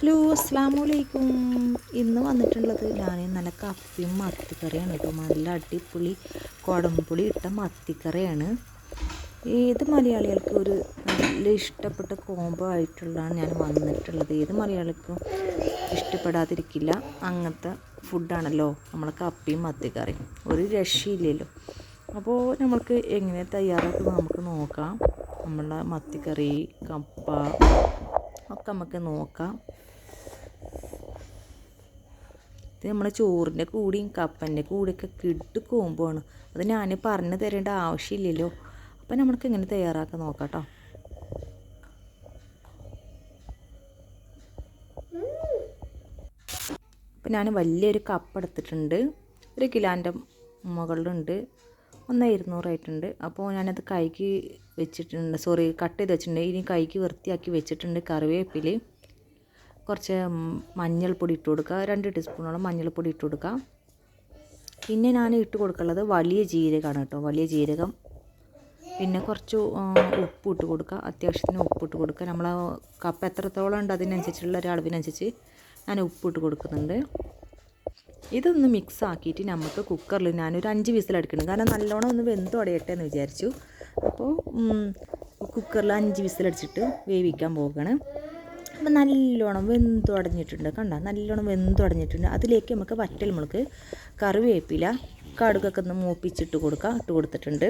Hello അസ്സാം വലൈക്കും ഇന്ന് വന്നിട്ടുള്ളത് ഞാൻ നല്ല കപ്പിയും മത്തിക്കറിയാണ് കേട്ടോ. നല്ല അടിപൊളി കുടംപുളി ഇട്ട മത്തിക്കറിയാണ്. ഏത് മലയാളികൾക്ക് ഒരു നല്ല ഇഷ്ടപ്പെട്ട കോംബോ ആയിട്ടുള്ളതാണ് ഞാൻ വന്നിട്ടുള്ളത്. ഏത് മലയാളിക്കും ഇഷ്ടപ്പെടാതിരിക്കില്ല. അങ്ങനത്തെ ഫുഡാണല്ലോ നമ്മളെ കപ്പിയും മത്തിക്കറിയും. ഒരു രക്ഷയില്ലല്ലോ. അപ്പോൾ നമ്മൾക്ക് എങ്ങനെ തയ്യാറാക്കുന്നത് നമുക്ക് നോക്കാം. നമ്മളെ മത്തിക്കറി കപ്പ ഒക്കെ നമുക്ക് നോക്കാം. ഇത് നമ്മളെ ചോറിന്റെ കൂടിയും കപ്പന്റെ കൂടിയൊക്കെ കിട്ടു കോമ്പാണ്. അത് ഞാൻ പറഞ്ഞു തരേണ്ട ആവശ്യമില്ലല്ലോ. അപ്പം നമ്മൾക്ക് എങ്ങനെ തയ്യാറാക്കാൻ നോക്കാം അപ്പം ഞാൻ വലിയൊരു കപ്പ് എടുത്തിട്ടുണ്ട്. ഒരു കിലോന്റെ മുകളിലുണ്ട്. ഒന്ന് ഇരുന്നൂറായിട്ടുണ്ട്. അപ്പോൾ ഞാനത് കൈക്ക് വെച്ചിട്ടുണ്ട്. സോറി കട്ട് ചെയ്ത് വെച്ചിട്ടുണ്ട്. ഇനി കൈക്ക് വൃത്തിയാക്കി വെച്ചിട്ടുണ്ട് കറിവേപ്പില. കുറച്ച് മഞ്ഞൾപ്പൊടി ഇട്ട് കൊടുക്കുക. രണ്ട് ടീസ്പൂണോളം മഞ്ഞൾപ്പൊടി ഇട്ട് കൊടുക്കുക. പിന്നെ ഞാൻ ഇട്ട് കൊടുക്കുന്നത് വലിയ ജീരകമാണ് കേട്ടോ. വലിയ ജീരകം. പിന്നെ കുറച്ച് ഉപ്പ് ഇട്ട് കൊടുക്കുക. അത്യാവശ്യത്തിന് ഉപ്പ് ഇട്ട് കൊടുക്കുക. നമ്മൾ കപ്പ് എത്രത്തോളം ഉണ്ട് അതിനനുസരിച്ചുള്ള ഒരു അളവിനനുസരിച്ച് ഞാൻ ഉപ്പ് ഇട്ട് കൊടുക്കുന്നുണ്ട്. ഇതൊന്ന് മിക്സ് ആക്കിയിട്ട് നമുക്ക് കുക്കറിൽ ഞാനൊരു അഞ്ച് വിസിലടിക്കണം കാരണം നല്ലോണം ഒന്ന് വെന്ത് ഉടയട്ടെ എന്ന് വിചാരിച്ചു. അപ്പോൾ കുക്കറിൽ അഞ്ച് വിസിലടിച്ചിട്ട് വേവിക്കാൻ പോവുകയാണ്. അപ്പം നല്ലോണം വെന്ത് അടഞ്ഞിട്ടുണ്ട്. കണ്ട? നല്ലോണം വെന്ത് അടഞ്ഞിട്ടുണ്ട്. അതിലേക്ക് നമുക്ക് വറ്റൽ മുളക് കറിവേപ്പില കടുകൊക്കെ ഒന്ന് മൂപ്പിച്ചിട്ട് കൊടുക്കുക ഇട്ട് കൊടുത്തിട്ടുണ്ട്.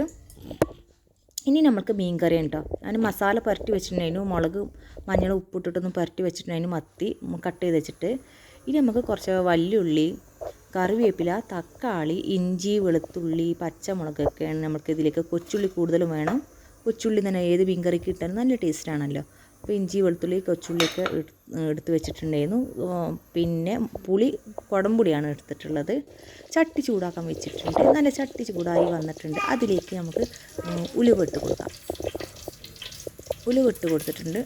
ഇനി നമുക്ക് മീൻ കറി ഉണ്ടോ? ഞാൻ മസാല പുരട്ടി വെച്ചിട്ടുണ്ടായിരുന്നു. മുളക് മഞ്ഞൾ ഉപ്പിട്ടിട്ടൊന്ന് പുരട്ടി വെച്ചിട്ടുണ്ടായിരുന്നു. മത്തി കട്ട് ചെയ്ത് വെച്ചിട്ട്. ഇനി നമുക്ക് കുറച്ച് വല്യുള്ളി കറിവേപ്പില തക്കാളി ഇഞ്ചി വെളുത്തുള്ളി പച്ചമുളകൊക്കെയാണ് നമുക്ക് ഇതിലേക്ക് കൊച്ചുള്ളി കൂടുതലും വേണം. കൊച്ചുള്ളി തന്നെ ഏത് മീൻ കറിക്ക് ഇട്ടാലും നല്ല ടേസ്റ്റാണല്ലോ അപ്പോൾ ഇഞ്ചി വെളുത്തുള്ളി കൊച്ചുള്ളിയൊക്കെ എടുത്ത് വെച്ചിട്ടുണ്ടായിരുന്നു. പിന്നെ പുളി കുടംപുളിയാണ് എടുത്തിട്ടുള്ളത്. ചട്ടി ചൂടാക്കാൻ വെച്ചിട്ടുണ്ട്. നല്ല ചട്ടി ചൂടായി വന്നിട്ടുണ്ട്. അതിലേക്ക് നമുക്ക് ഉലുവിട്ട് കൊടുക്കാം. ഉലുവിട്ട് കൊടുത്തിട്ടുണ്ട്.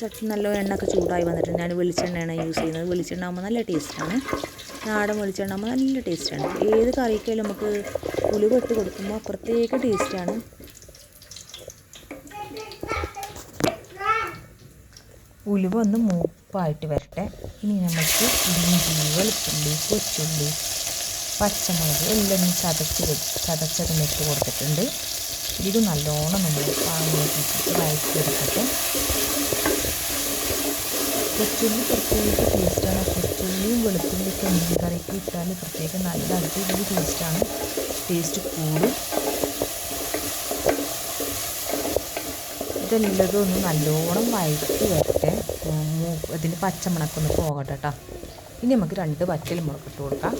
ചട്ടി നല്ല എണ്ണയൊക്കെ ചൂടായി വന്നിട്ടുണ്ട്. ഞാൻ വെളിച്ചെണ്ണയാണ് യൂസ് ചെയ്യുന്നത്. വെളിച്ചെണ്ണ ആകുമ്പോൾ നല്ല ടേസ്റ്റാണ്. നാടൻ വെളിച്ചെണ്ണ ആകുമ്പോൾ നല്ല ടേസ്റ്റാണ്. ഏത് കറിക്കായാലും നമുക്ക് ഉലുവിട്ട് കൊടുക്കുമ്പോൾ പ്രത്യേക ടേസ്റ്റാണ്. ഉലുവ ഒന്ന് മൂപ്പായിട്ട് വരട്ടെ. ഇനി നമുക്ക് ഇഞ്ചി വെളുത്തുള്ളി കൊച്ചുള്ളി പച്ചമുളക് എല്ലാം ചതച്ച് ചതച്ചതിനിട്ട് കൊടുത്തിട്ടുണ്ട്. ഇത് നല്ലോണം നമ്മൾ പാലിലേക്ക് വഴറ്റിയെടുക്കട്ടെ. കൊച്ചുള്ളി പ്രത്യേക ടേസ്റ്റാണ് കൊച്ചുള്ളിയും വെളുത്തുള്ളിയൊക്കെ മീൻ കറിക്ക് ഇട്ടാൽ പ്രത്യേക നല്ല അടിപൊളി ടേസ്റ്റാണ് ടേസ്റ്റ് കൂടും. ഇതെല്ലതും ഒന്ന് നല്ലോണം വഴറ്റി വരട്ടെ. ഇതിന് പച്ചമണക്കൊന്ന് പോകട്ടെ കേട്ടോ ഇനി നമുക്ക് രണ്ട് വറ്റൽ മുളകിട്ട് കൊടുക്കാം.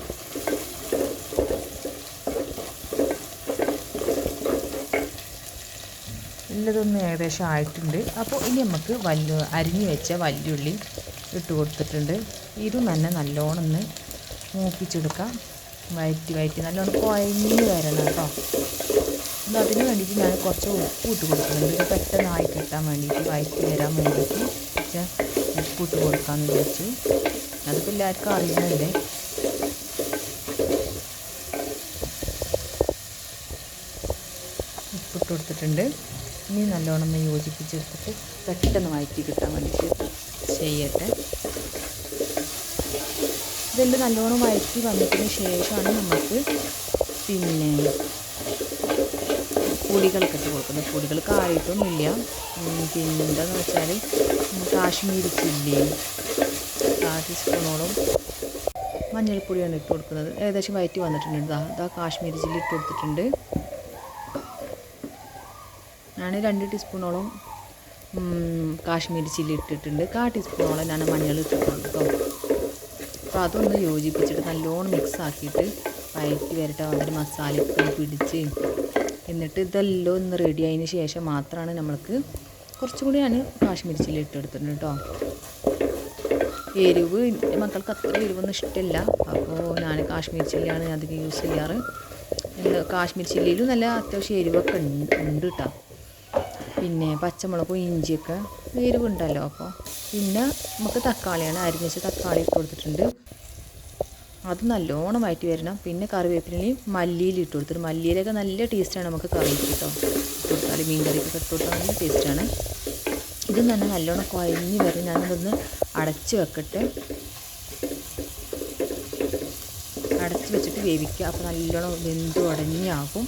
ഇല്ലതൊന്നും ഏകദേശം ആയിട്ടുണ്ട്. അപ്പോൾ ഇനി നമുക്ക് വല്യ അരിഞ്ഞു വെച്ച വല്യുള്ളി ഇട്ട് കൊടുത്തിട്ടുണ്ട്. ഇതും തന്നെ നല്ലോണം ഒന്ന് മൂപ്പിച്ചെടുക്കാം. വയറ്റി വയറ്റി നല്ലോണം കുഴഞ്ഞ് വരണം കേട്ടോ അപ്പോൾ അതിന് വേണ്ടിയിട്ട് ഞാൻ കുറച്ച് ഉപ്പ് ഇട്ട് കൊടുക്കുന്നുണ്ട്. പെട്ടെന്ന് ആയി കിട്ടാൻ വേണ്ടിയിട്ട് വയറ്റി വരാൻ വേണ്ടിയിട്ട് കുറച്ച് ഉപ്പ് ഇട്ട് കൊടുക്കാമെന്ന് വിചാരിച്ചു. അതിപ്പോൾ എല്ലാവർക്കും ഉപ്പ് ഇട്ട് കൊടുത്തിട്ടുണ്ട്. ഇനി നല്ലോണം യോജിപ്പിച്ചെടുത്തിട്ട് പെട്ടെന്ന് വയറ്റി കിട്ടാൻ വേണ്ടിയിട്ട് ചെയ്യട്ടെ. ഇതെല്ലാം നല്ലോണം വയറ്റി വന്നതിന് ശേഷമാണ് നമുക്ക് പിന്നെ പൊടികളൊക്കെ ഇട്ട് കൊടുക്കുന്നത് പൊടികൾ കായിട്ടൊന്നുമില്ല പിന്നെ എന്താണെന്ന് വെച്ചാൽ കാശ്മീരി ചില്ലി കാ ടീസ്പൂണോളം മഞ്ഞൾപ്പൊടിയാണ് ഇട്ട് കൊടുക്കുന്നത്. ഏകദേശം വയറ്റി വന്നിട്ടുണ്ട് ഇതാ ഇതാ കാശ്മീരി ചില്ലി ഇട്ട് കൊടുത്തിട്ടുണ്ട്. ഞാൻ രണ്ട് ടീസ്പൂണോളം കാശ്മീരി ചില്ലി ഇട്ടിട്ടുണ്ട്. കാ ടീസ്പൂണോളം ഞാൻ മഞ്ഞൾ ഇട്ടിട്ടുണ്ട് അപ്പോൾ അതൊന്ന് യോജിപ്പിച്ചിട്ട് നല്ലോണം മിക്സ് ആക്കിയിട്ട് വയറ്റി വരട്ടെ. അതിന് മസാലയൊക്കെ പിടിച്ച് എന്നിട്ട് ഇതെല്ലാം ഒന്ന് റെഡി ആയതിന് ശേഷം മാത്രമാണ് നമ്മൾക്ക് കുറച്ചും കൂടി ഞാൻ കാശ്മീരി ചില്ലി ഇട്ടെടുത്തിട്ടുണ്ട് കേട്ടോ എരിവ് എന്റെ മക്കൾക്ക് അത്ര എരിവൊന്നും ഇഷ്ടമില്ല അപ്പോൾ ഞാൻ കാശ്മീരി ചില്ലിയാണ് അധികം യൂസ് ചെയ്യാറ്. കാശ്മീരി ചില്ലിയിലും നല്ല അത്യാവശ്യം എരിവൊക്കെ ഉണ്ട് കേട്ടോ പിന്നെ പച്ചമുളകും ഇഞ്ചിയൊക്കെ എരിവുണ്ടല്ലോ. അപ്പോൾ പിന്നെ നമുക്ക് തക്കാളിയാണ്. അരിഞ്ഞ് തക്കാളി ഇട്ട് കൊടുത്തിട്ടുണ്ട്. അത് നല്ലോണം വയറ്റി വരണം. പിന്നെ കറിവേപ്പിലയും മല്ലിയിൽ ഇട്ട് കൊടുത്തിട്ട് മല്ലിയിലൊക്കെ നല്ല ടേസ്റ്റാണ് നമുക്ക് കറിക്ക് കേട്ടോ. ഇട്ട് കൊടുത്താൽ മീൻ കറിക്കൊക്കെ ഇട്ട് കൊടുത്താൽ നല്ല ടേസ്റ്റാണ്. ഇത് തന്നെ നല്ലോണം കുഴഞ്ഞ് വരും. ഞാനിതൊന്ന് അടച്ച് വെക്കട്ടെ. അടച്ച് വെച്ചിട്ട് വേവിക്കുക. അപ്പോൾ നല്ലോണം വെന്ത് ഉടഞ്ഞാകും.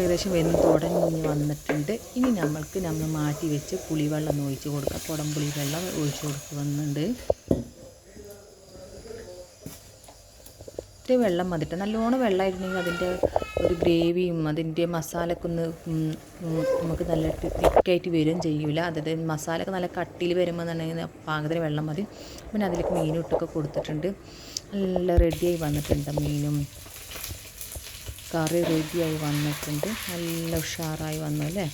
ഏകദേശം വെന്ത് തുടങ്ങി വന്നിട്ടുണ്ട്. ഇനി നമ്മൾക്ക് നമ്മൾ മാറ്റി വെച്ച് പുളിവെള്ളം ഒഴിച്ച് കൊടുക്കുക കുടംപുളി വെള്ളം ഒഴിച്ച് കൊടുക്കുന്നുണ്ട്. ഇത്തിരി വെള്ളം മതിട്ട് നല്ലോണം വെള്ളമായിരുന്നെങ്കിൽ അതിന്റെ ഒരു ഗ്രേവിയും അതിന്റെ മസാലയൊക്കെ ഒന്ന് നമുക്ക് നല്ല തിക്കായിട്ട് വരും ചെയ്യൂല. അതായത് മസാലയൊക്കെ നല്ല കട്ടിയിൽ വരുമ്പോൾ എന്നുണ്ടെങ്കിൽ പാകത്തിന് വെള്ളം മതി. പിന്നെ അതിലേക്ക് മീനും ഇട്ടൊക്കെ കൊടുത്തിട്ടുണ്ട്. നല്ല റെഡിയായി വന്നിട്ടുണ്ട് മീനും. കറി റെഡിയായി വന്നിട്ടുണ്ട്. നല്ല ഉഷാറായി വന്നു അല്ലേ?